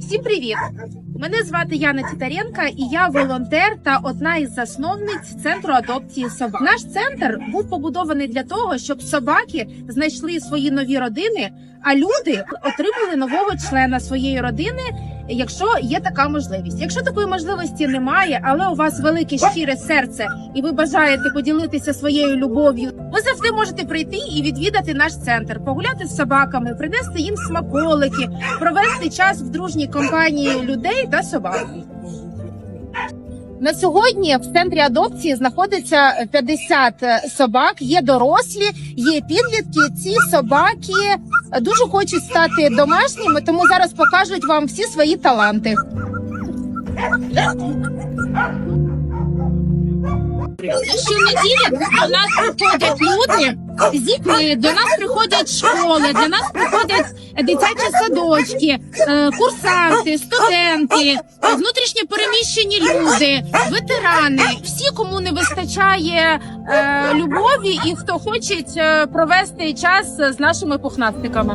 Всім привіт! Мене звати Яна Тітаренка, і я волонтер та одна із засновниць центру адопції собак. Наш центр був побудований для того, щоб собаки знайшли свої нові родини, а люди отримали нового члена своєї родини, якщо є така можливість. Якщо такої можливості немає, але у вас велике щире серце, і ви бажаєте поділитися своєю любов'ю, ви завжди можете прийти і відвідати наш центр, погуляти з собаками, принести їм смаколики, провести час в дружній компанії людей та собак. На сьогодні в центрі адопції знаходиться 50 собак. Є дорослі, є підлітки. Ці собаки дуже хочуть стати домашніми, тому зараз покажуть вам всі свої таланти. Щонеділі до нас приходять люди з дітьми, до нас приходять школи, до нас приходять дитячі садочки, е, курсанти, студенти, внутрішньо переміщені люди, ветерани, всі, кому не вистачає е, любові і хто хоче провести час з нашими пухнастиками.